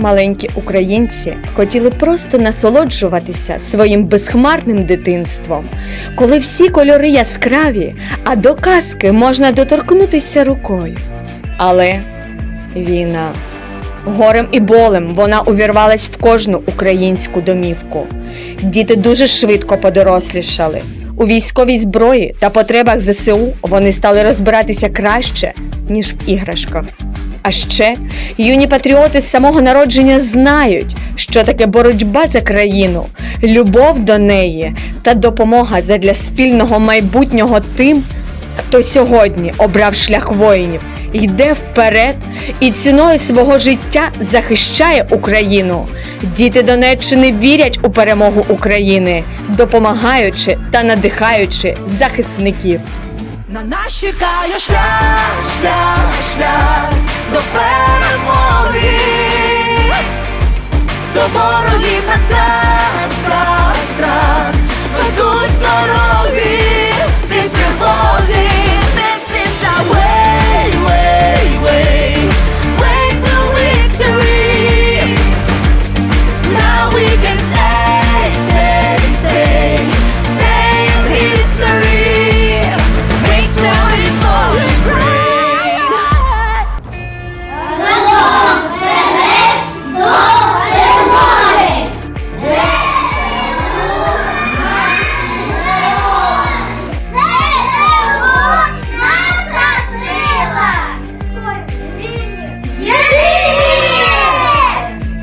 Маленькі українці хотіли просто насолоджуватися своїм безхмарним дитинством, коли всі кольори яскраві, а до казки можна доторкнутися рукою. Але війна. Горем і болем вона увірвалась в кожну українську домівку. Діти дуже швидко подорослішали. У військовій зброї та потребах ЗСУ вони стали розбиратися краще, ніж в іграшках. А ще юні патріоти з самого народження знають, що таке боротьба за країну, любов до неї та допомога задля спільного майбутнього тим, хто сьогодні обрав шлях воїнів, йде вперед і ціною свого життя захищає Україну. Діти Донеччини вірять у перемогу України, допомагаючи та надихаючи захисників. На нас чекає шлях, шлях, шлях ворогів на страх, страх, страх. Ведуть дороги,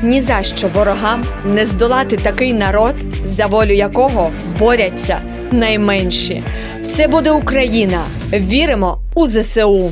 Ні за що ворогам не здолати такий народ, за волю якого боряться найменші. Все буде Україна. Віримо у ЗСУ.